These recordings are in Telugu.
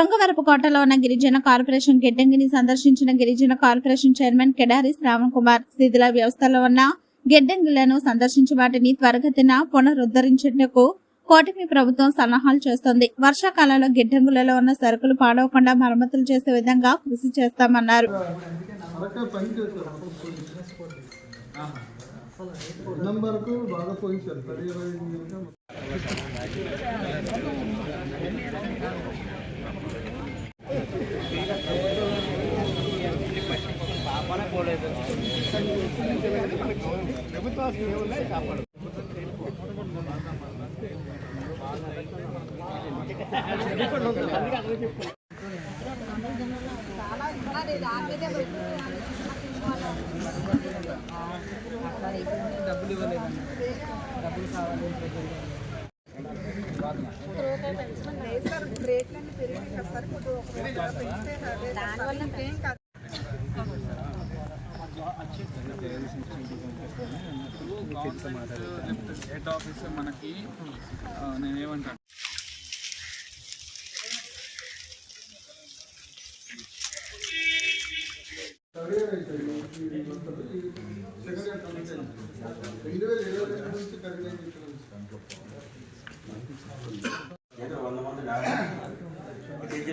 శృంగారపుకోటలో ఉన్న గిరిజన కార్పొరేషన్ గిడ్డంగిని సందర్శించిన గిరిజన కార్పొరేషన్ చైర్మన్ కెడారి శ్రావణ్ కుమార్. శిథిల వ్యవస్థలో ఉన్న గిడ్డంగులను సందర్శించి వాటిని త్వరగతిన పునరుద్ధరించేందుకు కూటమి ప్రభుత్వం సన్నాహాలు చేస్తోంది. వర్షాకాలంలో గిడ్డంగులలో ఉన్న సరుకులు పాడవకుండా మరమ్మతులు చేసే విధంగా కృషి చేస్తామన్నారు. పని చేశారు నంబర్కు బాగా పోయించారు పది ఇరవై నిమిషం హెడ్ ఆఫీస్ మనకి నేనేమంటాను రెండు వేల ఇరవై రెండు నుంచి వంద మంది కేజీ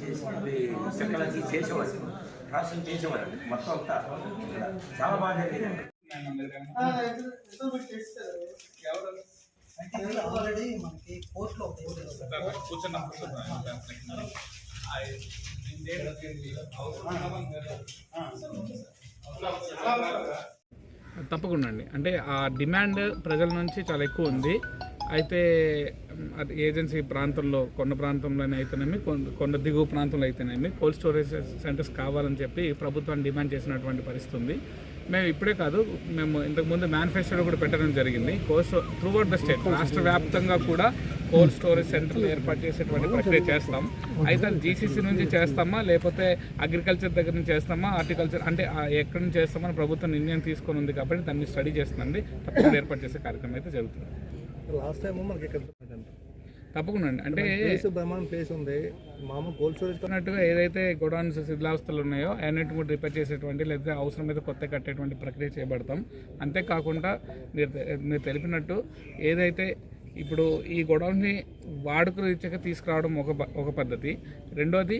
చేసి అవి చెక్కలకి చేసేవారు ప్రాసెస్ చేసేవారు మొత్తం అంతా చాలా బాగా జరిగింది. ఆల్రెడీ మనకి కోర్టులో కూర్చున్నా తప్పకుండా అండి. అంటే ఆ డిమాండ్ ప్రజల నుంచి చాలా ఎక్కువ ఉంది. అయితే అది ఏజెన్సీ ప్రాంతంలో కొండ ప్రాంతంలోనే అయితేనేమి కొండ దిగువ ప్రాంతంలో అయితేనేమి కోల్డ్ స్టోరేజ్ సెంటర్స్ కావాలని చెప్పి ప్రభుత్వాన్ని డిమాండ్ చేసినటువంటి పరిస్థితి ఉంది. మేము ఇప్పుడే కాదు మేము ఇంతకుముందు మేనిఫెస్టో కూడా పెట్టడం జరిగింది. Cold throughout the state రాష్ట్ర వ్యాప్తంగా కూడా కోల్డ్ స్టోరేజ్ సెంటర్లు ఏర్పాటు చేసేటువంటి ప్రక్రియ చేస్తాం. అయితే అది జీసీసీ నుంచి చేస్తామా లేకపోతే అగ్రికల్చర్ దగ్గర నుంచి చేస్తామా హార్టికల్చర్ అంటే ఎక్కడ ఎక్కడి నుంచి చేస్తామని ప్రభుత్వం నిర్ణయం తీసుకొని ఉంది కాబట్టి దాన్ని స్టడీ చేస్తుందండి. తప్పకుండా ఏర్పాటు చేసే కార్యక్రమం అయితే జరుగుతుంది. లాస్ట్ టైం మనకి ఇక్కడ తప్పకుండా అండి. అంటే బ్రహ్మాండం ప్లేస్ ఉంది. మామూలు కోల్డ్ స్టోరేజ్ అన్నట్టుగా ఏదైతే గోడౌన్స్ శిథిలావస్థలు ఉన్నాయో అన్నిటి కూడా రిపేర్ చేసేటువంటి లేదా అవసరమైతే కొత్త కట్టేటువంటి ప్రక్రియ చేపడతాం. అంతేకాకుండా మీరు మీరు తెలిపినట్టు ఏదైతే ఇప్పుడు ఈ గొడవని వాడుక రీత్యాగా తీసుకురావడం ఒక ఒక పద్ధతి. రెండోది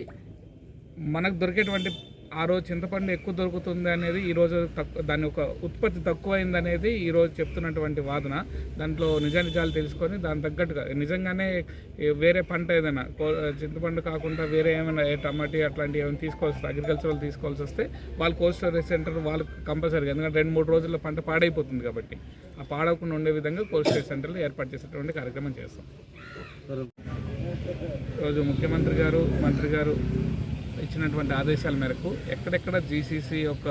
మనకు దొరికేటువంటి ఆ రోజు చింతపండు ఎక్కువ దొరుకుతుంది అనేది ఈ రోజు తక్కువ దాని ఒక ఉత్పత్తి తక్కువైంది అనేది ఈ రోజు చెప్తున్నటువంటి వాదన. దాంట్లో నిజ నిజాలు తెలుసుకొని దాని తగ్గట్టుగా నిజంగానే వేరే పంట ఏదైనా చింతపండు కాకుండా వేరే ఏమైనా ఏ టమాటీ అట్లాంటివి ఏమైనా తీసుకోవాల్సి వస్తే అగ్రికల్చరల్ తీసుకోవాల్సి వస్తే వాళ్ళు కోల్డ్ స్టోరేజ్ సెంటర్ వాళ్ళకి కంపల్సరీగా ఎందుకంటే రెండు మూడు రోజుల్లో పంట పాడైపోతుంది కాబట్టి ఆ పాడవకుండా ఉండే విధంగా కోల్డ్ స్టోరేజ్ సెంటర్లు ఏర్పాటు చేసేటువంటి కార్యక్రమం చేస్తాం. ఈరోజు ముఖ్యమంత్రి గారు మంత్రి గారు ఇచ్చినటువంటి ఆదేశాల మేరకు ఎక్కడెక్కడ జీసీసీ యొక్క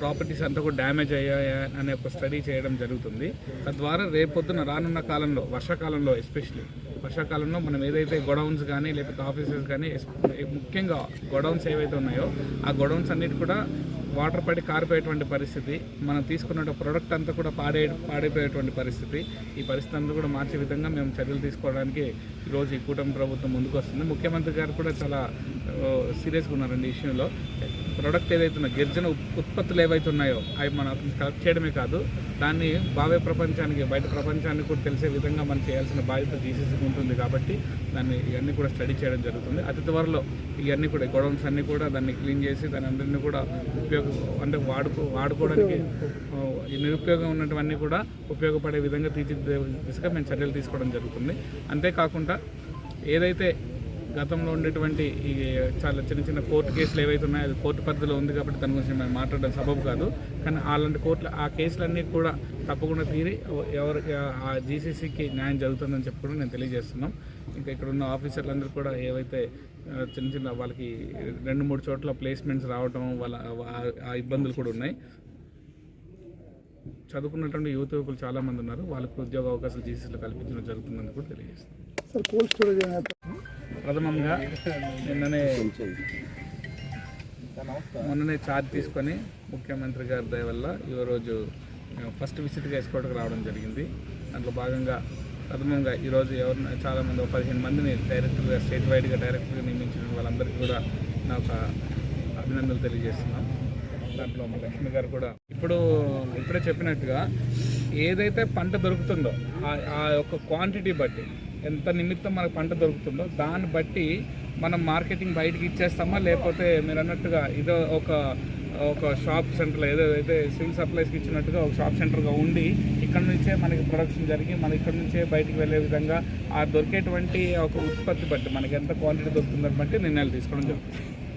ప్రాపర్టీస్ అంతా కూడా డ్యామేజ్ అయ్యాయా అనే ఒక స్టడీ చేయడం జరుగుతుంది. తద్వారా రేపొద్దున రానున్న కాలంలో వర్షాకాలంలో ఎస్పెషలీ వర్షాకాలంలో మనం ఏదైతే గొడౌన్స్ కానీ లేకపోతే ఆఫీసెస్ కానీ ముఖ్యంగా గొడౌన్స్ ఏవైతే ఉన్నాయో ఆ గొడౌన్స్ అన్నిటి కూడా వాటర్ పడి కారిపోయేటువంటి పరిస్థితి మనం తీసుకున్న ప్రొడక్ట్ అంతా కూడా పాడే పాడైపోయేటువంటి పరిస్థితి. ఈ పరిస్థితి అంతా కూడా మార్చే విధంగా మేము చర్యలు తీసుకోవడానికి ఈరోజు ఈ కూటమి ప్రభుత్వం ముందుకు వస్తుంది ముఖ్యమంత్రి గారు కూడా చాలా సీరియస్గా ఉన్నారండి ఈ విషయంలో. ప్రొడక్ట్ ఏదైతే గిరిజన ఉత్పత్తులు ఏవైతే ఉన్నాయో అవి మనం కలెక్ట్ చేయడమే కాదు దాన్ని భావ్య ప్రపంచానికి బయట ప్రపంచానికి కూడా తెలిసే విధంగా మనం చేయాల్సిన బాధ్యత జీసీసీకి ఉంటుంది కాబట్టి దాన్ని ఇవన్నీ కూడా స్టడీ చేయడం జరుగుతుంది. అతి త్వరలో ఇవన్నీ కూడా గొడౌన్స్ అన్నీ కూడా దాన్ని క్లీన్ చేసి దాని అందరినీ కూడా ఉపయోగ అంటే వాడుకో వాడుకోవడానికి నిరుపయోగం ఉన్నటువన్నీ కూడా ఉపయోగపడే విధంగా తీర్చిదిద్దే దిశగా మేము చర్యలు తీసుకోవడం జరుగుతుంది. అంతేకాకుండా ఏదైతే గతంలో ఉండేటువంటి ఈ చాలా చిన్న చిన్న కోర్టు కేసులు ఏవైతే ఉన్నాయో అది కోర్టు పద్ధతిలో ఉంది కాబట్టి దాని గురించి మేము మాట్లాడడం సబబు కాదు. కానీ అలాంటి కోర్టులు ఆ కేసులన్నీ కూడా తప్పకుండా తీరి ఎవరు ఆ జీసీసీకి న్యాయం జరుగుతుందని చెప్పి కూడా నేను తెలియజేస్తున్నాం. ఇంకా ఇక్కడ ఉన్న ఆఫీసర్లందరూ కూడా ఏవైతే చిన్న చిన్న వాళ్ళకి రెండు మూడు చోట్ల ప్లేస్మెంట్స్ రావటం వాళ్ళ ఆ- ఇబ్బందులు కూడా ఉన్నాయి. చదువుకున్నటువంటి యువత యువకులు చాలామంది ఉన్నారు. వాళ్ళకి ఉద్యోగ అవకాశాలు జీసీసీలో కల్పించడం జరుగుతుందని కూడా తెలియజేస్తున్నాం. ప్రథమంగా నిన్ననే మొన్ననే ఛార్జ్ తీసుకొని ముఖ్యమంత్రి గారి దయ వల్ల రోజు మేము ఫస్ట్ విజిట్గా ఎస్కోట్కి రావడం జరిగింది. దాంట్లో భాగంగా ప్రథమంగా ఈరోజు ఎవరు చాలామంది ఒక పదిహేను మందిని డైరెక్టర్గా స్టేట్ వైడ్గా డైరెక్టర్గా నియమించిన వాళ్ళందరికీ కూడా నా ఒక అభినందనలు తెలియజేస్తున్నాం. దాంట్లో మా లక్ష్మి గారు కూడా ఇప్పుడు ఇప్పుడే చెప్పినట్టుగా ఏదైతే పంట దొరుకుతుందో ఆ యొక్క క్వాంటిటీ బట్టి ఎంత నిమిత్తం మనకు పంట దొరుకుతుందో దాన్ని బట్టి మనం మార్కెటింగ్ బయటికి ఇచ్చేస్తామా? లేకపోతే మీరు అన్నట్టుగా ఇదో ఒక ఒక షాప్ సెంటర్లో ఏదైతే సివిల్ సప్లైస్కి ఇచ్చినట్టుగా ఒక షాప్ సెంటర్గా ఉండి ఇక్కడ నుంచే మనకి ప్రొడక్షన్ జరిగి మన ఇక్కడ నుంచే బయటికి వెళ్ళే విధంగా ఆ దొరికేటువంటి ఒక ఉత్పత్తి బట్టి మనకి ఎంత క్వాంటిటీ దొరుకుతుందని బట్టి నిర్ణయాలు తీసుకోవడం జరుగుతుంది.